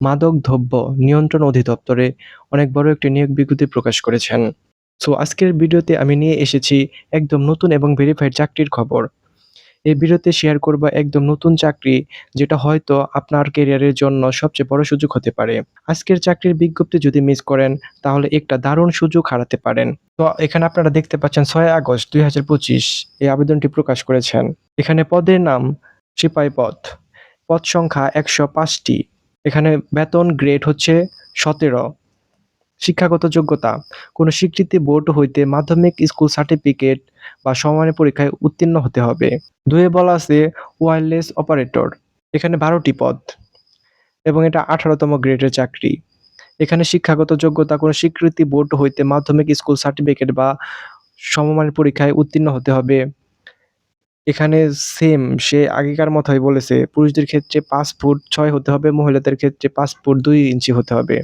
মাদক দ্রব্য নিয়ন্ত্রণ অধিদপ্তরে অনেক বড় একটি নিয়োগ বিজ্ঞপ্তি প্রকাশ করেছেন। সো আজকের ভিডিওতে আমি নিয়ে এসেছি একদম নতুন এবং ভেরিফাইড চাকরির খবর। এই ভিডিওতে শেয়ার করব একদম নতুন চাকরি যেটা হয়তো আপনার ক্যারিয়ারের জন্য সবচেয়ে বড় সুযোগ হতে পারে। আজকের চাকরির বিজ্ঞপ্তি যদি মিস করেন, তাহলে একটা দারুণ সুযোগ হারাতে পারেন। তো এখানে আপনারা দেখতে পাচ্ছেন ছয় আগস্ট দুই হাজার পঁচিশ এই আবেদনটি প্রকাশ করেছেন। এখানে পদের নাম সিপাই পদ। পদ সংখ্যা একশো পাঁচটি। এখানে বেতন গ্রেড হচ্ছে সতেরো। শিক্ষাগত যোগ্যতা, কোনো স্বীকৃতি বোর্ড হইতে মাধ্যমিক স্কুল সার্টিফিকেট বা সমানের পরীক্ষায় উত্তীর্ণ হতে হবে। দুয়ে বলা আছে ওয়্যারলেস অপারেটর এখানে বারোটি পদ এবং এটা আঠারোতম গ্রেডের চাকরি। এখানে শিক্ষাগত যোগ্যতা, কোনো স্বীকৃতি বোর্ড হইতে মাধ্যমিক স্কুল সার্টিফিকেট বা সমমানের পরীক্ষায় উত্তীর্ণ হতে হবে। এখানে সেম সে আগেকার মতোই বলেছে, পুরুষদের ক্ষেত্রে পাঁচ ফুট ছয় হতে হবে, মহিলাদের ক্ষেত্রে পাঁচ ফুট দুই ইঞ্চি হতে হবে।